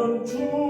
나는 주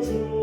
Jesus.